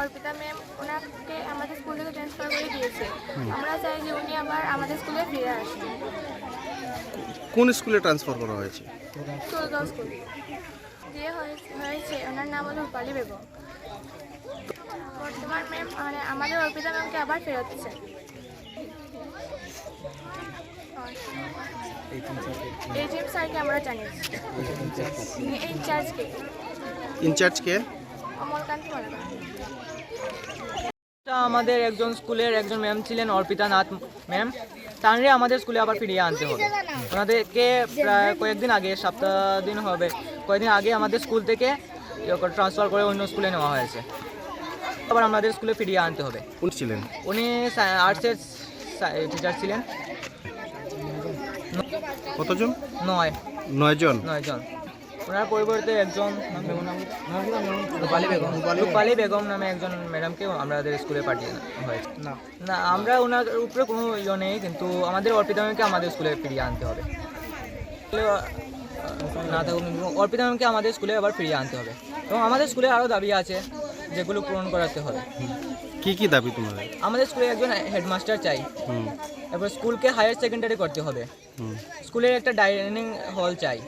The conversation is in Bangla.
অর্পিতা ম্যাম ওনাকে আমাদের স্কুল থেকে ট্রান্সফার করে দিয়েছে। আমরা চাই যে উনি আবার আমাদের স্কুলে ফিরে আসবে কোন স্কুলে ট্রান্সফার করা হয়েছে? দিয়ে হয়েছে ওনার নাম হলো রূপালী বেগম। বর্তমান ম্যাম মানে আমাদের অর্পিতা ম্যামকে আবার ফেরত চাই জিম স্যারকে আমরা জানিয়েছি। ইনচার্জকে ইনচার্জকে আমাদের একজন স্কুলের একজন ম্যাম ছিলেন অর্পিতা নাথ ম্যাম। তানরে আমাদের স্কুলে আবার ফিরিয়ে আনতে হবে। ওনাদেরকে প্রায় কয়েকদিন আগে সপ্তাহ দিন হবে কয়েকদিন আগে আমাদের স্কুল থেকে ট্রান্সফার করে অন্য স্কুলে নেওয়া হয়েছে। আবার আমাদের স্কুলে ফিরিয়ে আনতে হবে। ছিলেন? উনি আর্টসের টিচার ছিলেন। কতজন? নয়। নয়জন? নয় জন ওনার পরিবর্তে একজন রূপালী বেগম। রূপালী বেগম। নামে একজন ম্যাডামকে আমাদের স্কুলে পাঠিয়ে হয়েছে না। না আমরা ওনার উপরে কোনো ইয়ে নেই কিন্তু আমাদের অর্পিতা ম্যামকে আমাদের স্কুলে ফিরিয়ে আনতে হবে। না থাকুক অর্পিতা ম্যামকে আমাদের স্কুলে আবার ফিরিয়ে আনতে হবে। এবং আমাদের স্কুলে আরও দাবি আছে যেগুলো পূরণ করাতে হবে। কি কি দাবি তোমাদের? আমাদের স্কুলে একজন হেডমাস্টার চাই। এবার স্কুলকে হায়ার সেকেন্ডারি করতে হবে। স্কুলের একটা ডাইনিং হল চাই।